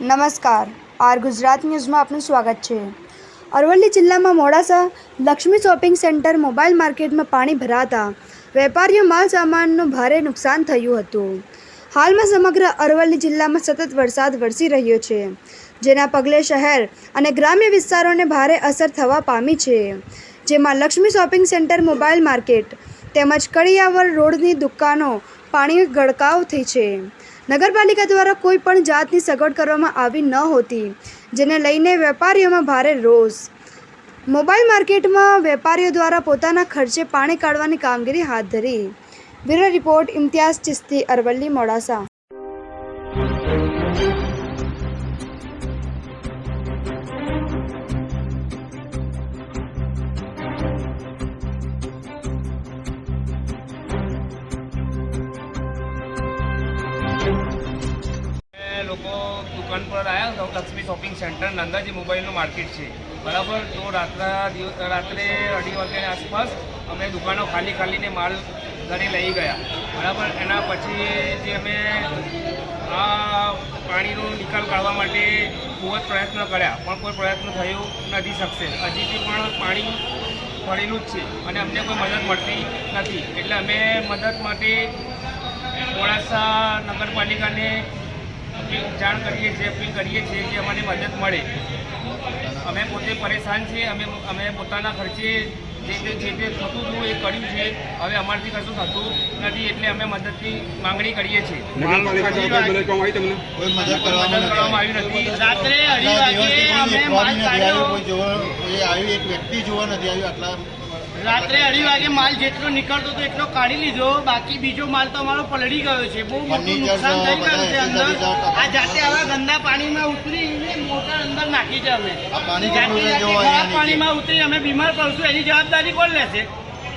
નમસ્કાર. આર ગુજરાત ન્યૂઝમાં આપનું સ્વાગત છે. અરવલ્લી જિલ્લામાં Modasa Laxmi shopping centre mobile માર્કેટમાં પાણી ભરાતા વેપારીઓ માલ સામાનનું ભારે નુકસાન થયું હતું. હાલમાં સમગ્ર અરવલ્લી જિલ્લામાં સતત વરસાદ વરસી રહ્યો છે, જેના પગલે શહેર અને ગ્રામ્ય વિસ્તારોને ભારે અસર થવા પામી છે. જેમાં Laxmi shopping centre mobile market તેમજ કડિયાવર રોડની દુકાનો પાણી ગળકાવ થઈ છે. નગરપાલિકા દ્વારા કોઈ પણ જાતની સગવડ કરવામાં આવી ન હોતી, જેને લઈને વેપારીઓમાં ભારે રોષ. મોબાઈલ માર્કેટમાં વેપારીઓ દ્વારા પોતાના ખર્ચે પાણી કાઢવાની કામગીરી હાથ ધરી. Bureau report, Imtiyaz Chisti Aravalli, Modasa. લોકો દુકાન પર આવ્યા તો લક્ષ્મી શોપિંગ સેન્ટરની અંદર જે મોબાઈલનું માર્કેટ છે. બરાબર? તો રાત્રા રાત્રે અઢી વાગ્યાની આસપાસ અમે દુકાનો ખાલી ખાલીને માલ ઘરે લઈ ગયા. બરાબર? એના પછી જે અમે આ પાણીનો નિકાલ કાઢવા માટે ખૂબ જ પ્રયત્ન કર્યા. પણ કોઈ પ્રયત્ન થયો નથી શકશે. હજીથી પણ પાણી પડેલું જ છે અને અમને કોઈ મદદ મળતી નથી. એટલે અમે મદદ માટે મોડાસા નગરપાલિકાને અપીલ જાણ કરીએ છીએ અપીલ કરીએ છીએ કે અમને મદદ મળે. અમે પોતે પરેશાન છીએ અમે અમે પોતાના ખર્ચે જે તે જે તે થતું હતું એ કર્યું છે. હવે અમારથી કશું થતું નથી એટલે અમે મદદની માંગણી કરીએ છીએ. રાત્રે અઢી વાગે અમે માલ એક વાળી નથી આવ્યો, કાઢ્યો કોઈ જોવા કોઈ આવ્યું એક વ્યક્તિ જોવા નથી આવ્યું આટલા રાત્રે અઢી વાગે માલ જેટલો નીકળતો હતો એટલો કાઢી લીધો બાકી બીજો માલ તો અમારો પલળી ગયો છે. બહુ મોટું નુકસાન થઈ ગયું છે અંદર. આ જાતે આવા ગંદા પાણીમાં ઉતરીને મોટર અંદર નાખી છે અમે. ખરાબ પાણીમાં ઉતરી અમે બીમાર પડશું એની જવાબદારી કોણ લેશે?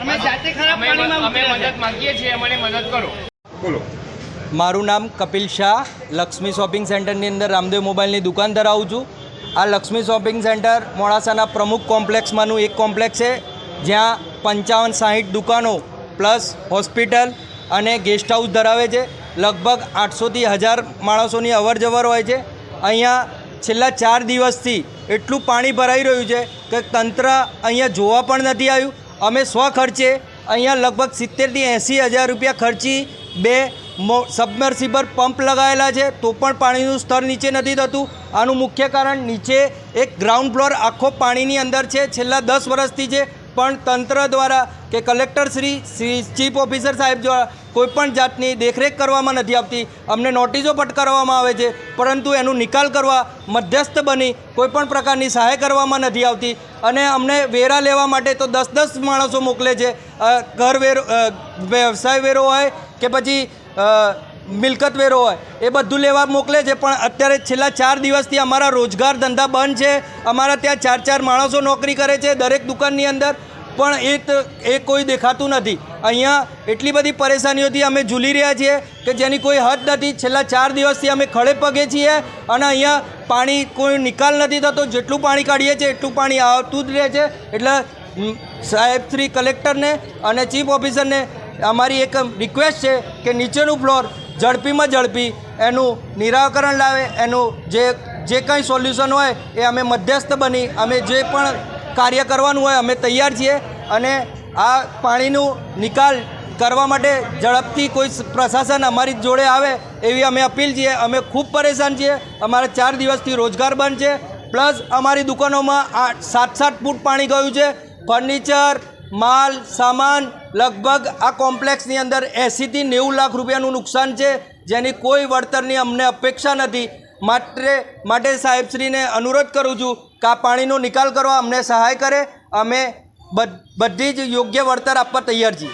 અમે જાતે ખરાબ પાણીમાં અમે મદદ માંગીએ છીએ અમને મદદ કરો. બોલો. મારું નામ કપિલ શાહ લક્ષ્મી શોપિંગ સેન્ટરની અંદર રામદેવ મોબાઈલની દુકાન ધરાવું છું. આ લક્ષ્મી શોપિંગ સેન્ટર મોડાસાના પ્રમુખ કોમ્પ્લેક્સમાંનું એક કોમ્પ્લેક્સ છે. જ્યાં પંચાવન સાહીઠ દુકાનો પ્લસ હોસ્પિટલ અને ગેસ્ટ હાઉસ ધરાવે છે. લગભગ આઠસોથી હજાર માણસોની અવર જવર હોય છે. અહીંયા છેલ્લા ચાર દિવસથી એટલું પાણી ભરાઈ રહ્યું છે કે તંત્ર અહીંયા જોવા પણ નથી આવ્યું. અમે સ્વ ખર્ચે અહીંયા લગભગ સિત્તેરથી એંસી હજાર રૂપિયા ખર્ચી બે સબમર્સિબલ પંપ લગાવેલા છે. તો પણ પાણીનું સ્તર નીચે નથી થતું. આનું મુખ્ય કારણ નીચે એક ગ્રાઉન્ડ ફ્લોર આખો પાણીની અંદર છે. છેલ્લા દસ વર્ષથી છે. પણ તંત્ર દ્વારા કે collector Shri Shri chief officer સાહેબ દ્વારા કોઈપણ જાતની દેખરેખ કરવામાં નથી આવતી, અમને નોટિસો ફટકારવામાં આવે છે, પરંતુ એનું નિકાલ કરવા મધ્યસ્થ બની કોઈપણ પ્રકારની સહાય કરવામાં નથી આવતી. અને અમને વેરા લેવા માટે તો દસ દસ માણસો મોકલે છે. ઘર વેરો વ્યવસાય વેરો હોય કે પછી મિલકત વેરો હોય, એ બધું લેવા મોકલે છે. પણ અત્યારે છેલ્લા ચાર દિવસથી અમારા રોજગાર ધંધા બંધ છે. અમારા ત્યાં ચાર ચાર માણસો નોકરી કરે છે દરેક દુકાનની અંદર. પણ એ એ કોઈ દેખાતું નથી. અહીંયા એટલી બધી પરેશાનીઓથી અમે ઝૂલી રહ્યા છીએ કે જેની કોઈ હદ નથી. છેલ્લા ચાર દિવસથી અમે ખડે પગે છીએ અને અહીંયા પાણી કોઈ નિકાલ નથી થતો. જેટલું પાણી કાઢીએ છીએ એટલું પાણી આવતું જ રહે છે. એટલે સાહેબ શ્રી કલેક્ટરને અને ચીફ ઓફિસરને અમારી એક રિક્વેસ્ટ છે કે નીચેનું ફ્લોર ઝડપીમાં ઝડપી એનું નિરાકરણ લાવે, એનું જે જે કંઈ સોલ્યુશન હોય એ અમે મધ્યસ્થ બની, અમે જે પણ કાર્ય કરવાનું હોય અમે તૈયાર છીએ અને આ પાણીનું નિકાલ કરવા માટે ઝડપથી કોઈ પ્રશાસન અમારી જોડે આવે એવી અમે અપીલ છીએ. અમે ખૂબ પરેશાન છીએ. અમારા ચાર દિવસથી રોજગાર બંધ છે. પ્લસ અમારી દુકાનોમાં આ સાત સાત ફૂટ પાણી ગયું છે. ફર્નિચર માલ, સામાન, લગભગ આ કોમ્પ્લેક્સની અંદર એંસીથી નેવું લાખ રૂપિયાનું નુકસાન છે, જેની કોઈ વળતરની અમને અપેક્ષા નથી. માટે માટે સાહેબશ્રીને અનુરોધ કરું છું કે આ પાણીનો નિકાલ કરવા અમને સહાય કરે. અમે બધ- જ યોગ્ય વળતર આપવા તૈયાર છીએ.